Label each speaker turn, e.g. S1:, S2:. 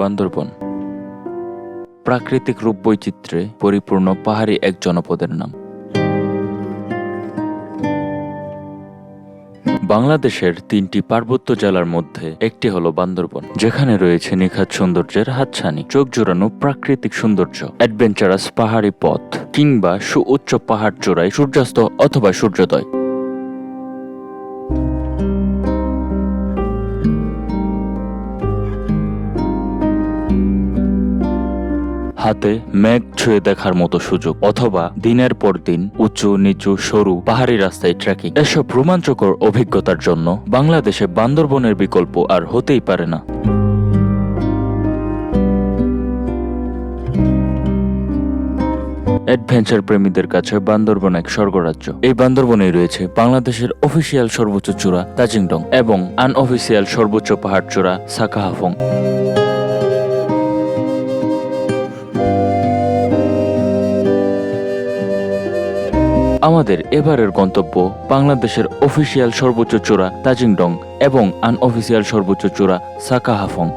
S1: বান্দরবন। প্রাকৃতিক রূপ বৈচিত্র্যে পরিপূর্ণ পাহাড়ি এক জনপদের নাম। বাংলাদেশের তিনটি পার্বত্য জেলার মধ্যে একটি হলো বান্দরবন, যেখানে রয়েছে নিখাত সৌন্দর্যের হাতছানি, চোখ জোড়ানো প্রাকৃতিক সৌন্দর্য, অ্যাডভেঞ্চারাস পাহাড়ি পথ কিংবা সুউচ্চ পাহাড় চূড়ায় সূর্যাস্ত অথবা সূর্যোদয়। হাতে মেঘ ছুঁয়ে দেখার মতো সুযোগ, অথবা দিনের পর দিন উঁচু, নিচু, সরু, পাহাড়ি রাস্তায় ট্রেকিং এসব রোমাঞ্চকর অভিজ্ঞতার জন্য বাংলাদেশে বান্দরবনের বিকল্প আর হতেই পারে না। অ্যাডভেঞ্চার প্রেমীদের কাছে বান্দরবন এক স্বর্গরাজ্য। এই বান্দরবনেই রয়েছে বাংলাদেশের অফিসিয়াল সর্বোচ্চ চূড়া তাজিংডং এবং আনঅফিসিয়াল সর্বোচ্চ পাহাড় চূড়া সাকাহাফং। আমাদের এবারের গন্তব্য বাংলাদেশের অফিসিয়াল সর্বোচ্চ চূড়া তাজিংডং এবং আনঅফিসিয়াল সর্বোচ্চ চূড়া সাকাহাফং।